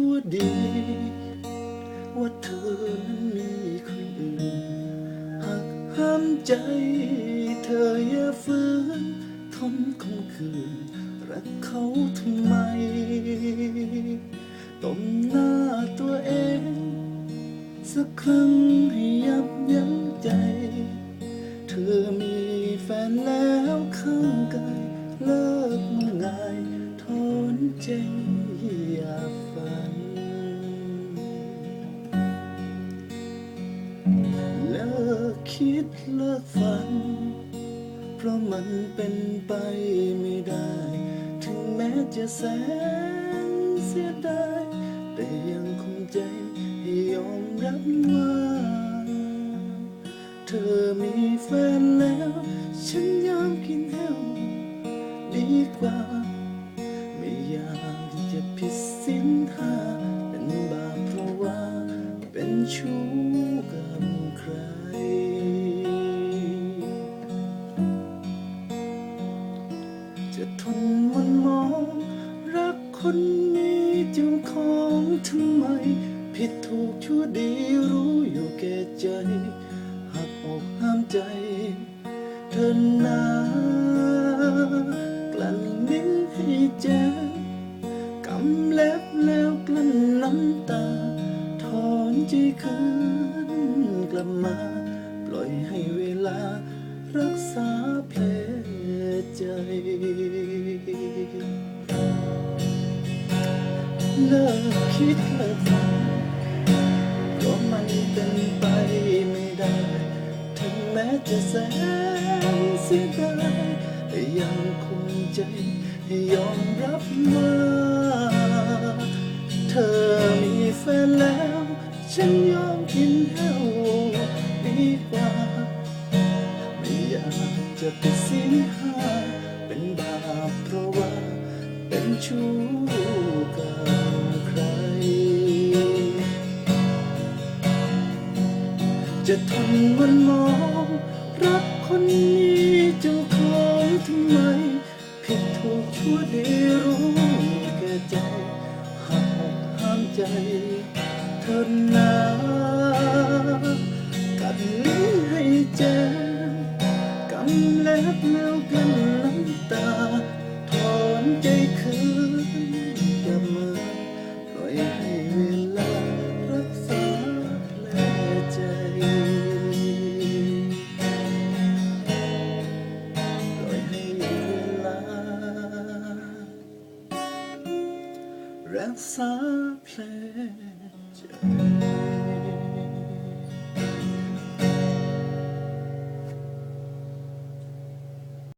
ตัวดี ว่าเธอนั้นมีคนอื่นหักห้ามใจ เธออย่าฝืนทนคมคืน รักเขาทำไมตบหน้าตัวเอง สักครั้งให้ยับยั้งใจ เธอมีแฟนแล้วข้างกายเลิกงมงายทนใจอ คิดเลิกฝัน เพราะมันเป็นไปไม่ได้ ถึงแม้จะแสนเสียดายแต่ยังคงใจให้ยอมรับว่า เธอมีแฟนแล้ว ฉันยอมกินเหล้าดีกว่า ไม่อยากจะผิดศีลห้า คนนี้จ้าของทำไม ผิดถูกชั่วดีรู้อยู่แก่ใจ หักอกห้ามใจ เธอหนากลั่นลิ้นให้เจ็บกำเล็บแล้วกลั้นน้ำตา ถอนใจคืนกลับมา ปล่อยให้เวลา รักษาแผลใจ เลิกคิดเลิกฝันเพราะมันเป็นไปไม่ได้ ถึงแม้จะแสนเสียดายแต่ยังคงใจยอมรับว่าเธอมีแฟนแล้ว ฉันยอมกินเหล้าดีกว่า ไม่อยากจะติดสินหาเป็นบาปเพราะว่าเป็นชู้ จะทนมันมอง รักคนนี้เจ้าของทำไม ผิดถูกชั่วดีรู้แก่ใจหักอกห้ามใจ เธอหนากัดลิ้นให้เจ็บกำเล็บแล้วกันน้ำตา ถอนใจคืน as